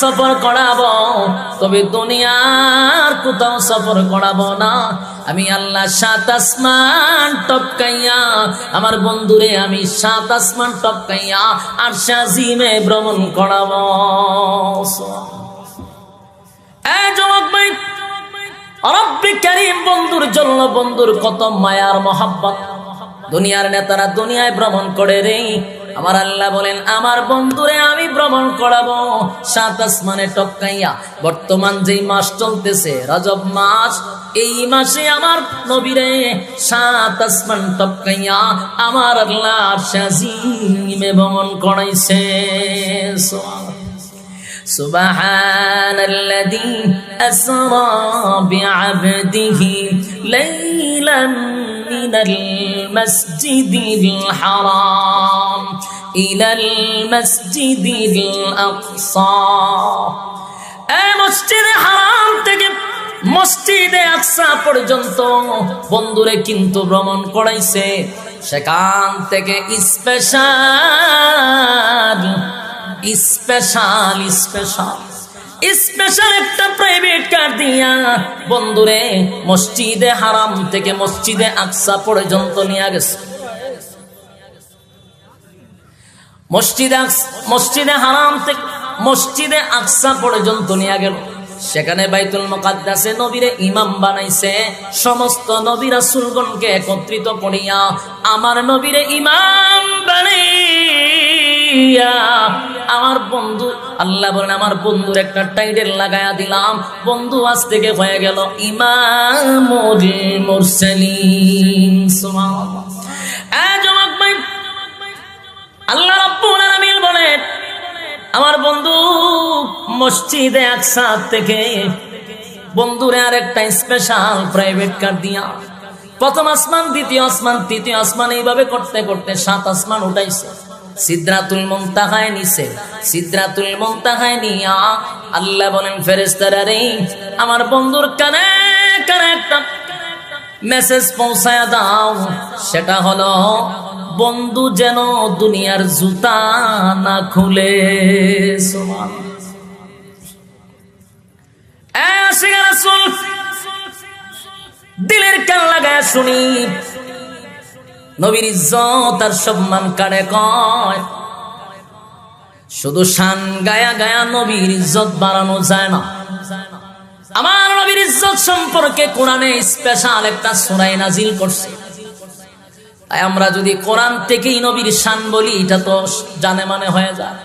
সফর করাবো। তবে দুনিয়ার কোথাও সফর করাবো না। আমি আল্লাহ সাত আসমান টপকাইয়া, আমার বন্ধুরে আমি সাত আসমান টপকাইয়া আর সাজিমে ভ্রমণ করাবো। বন্ধুর জন্য বন্ধুর কত মায়ার মহাব্বত। দুনিয়ার নেতারা দুনিয়ায় ভ্রমণ করে রে আমার আল্লাহ বলেন আমার বন্ধুরে আমি ভ্রমণ করাবো সাত আসমানে টপকাইয়া বর্তমান যেই মাস চলতেছে রজব মাস এই মাসে আমার নবীরে সাত আসমান টপকাইয়া আমার আল্লাহ সাজিমে ভ্রমণ করাইছে সুবহানাল্লাহ سبحان الذي أسرى بعبده ليلا من المسجد الحرام إلى المسجد الأقصى এই মসজিদে হারাম থেকে মসজিদে আকসা পর্যন্ত বন্ধুরে কিন্তু ভ্রমণ করাইছে সেখান থেকে স্পেশাল স্পেশাল স্পেশাল স্পেশাল একটা প্রাইভেট দিয়া বন্ধুরে, মসজিদে হারাম থেকে মসজিদে আকসা পর্যন্ত নিয়ে গেছে। মসজিদে মসজিদে হারাম থেকে মসজিদে আকসা পর্যন্ত নিয়ে গেল। সেখানে বাইতুল মুকাদ্দাসে নবীরে ইমাম বানাইছে। সমস্ত নবী রাসূলগণকে একত্রিত করিয়া আমার নবীরে ইমাম বানাইয়া আমার বন্ধু, আল্লাহ বলেন, আমার বন্ধুর একটা টাইটেল লাগায়া দিলাম। বন্ধু আজ থেকে হয়ে গেল ইমামুল মুরসালিন। এ যুবক ভাই, আল্লাহ আমার বন্ধু মসজিদে আকসা থেকে বন্ধুরে আর একটা স্পেশাল প্রাইভেট কার দিয়া। প্রথম আসমান, দ্বিতীয় আসমান, তৃতীয় আসমান, এইভাবে করতে করতে সাত আসমান উঠাইছে। সিদ্রাতুল মুনতাহায় নিছে। সিদ্রাতুল মুনতাহায় নিয়া আল্লাহ বলেন, ফেরেশতারা রে, আমার বন্ধুর কানে কানে একটা মেসেজ পৌঁছায় দাও। সেটা হলো, বন্ধু যেন দুনিয়ার জুতা না খুলে। দিলের কান লাগায় শুনি। নবীর ইজ্জত আর সম্মান কারে কয়? শুধু শান গায়া গায়া নবীর ইজ্জত বাড়ানো যায় না। আমার নবীর ইজ্জত সম্পর্কে কোরআনে স্পেশাল একটা সোনাই নাজিল করছে। আমরা যদি কোরআন থেকেই নবীর শান বলি, এটা তো জানে মানে হয়ে যায়।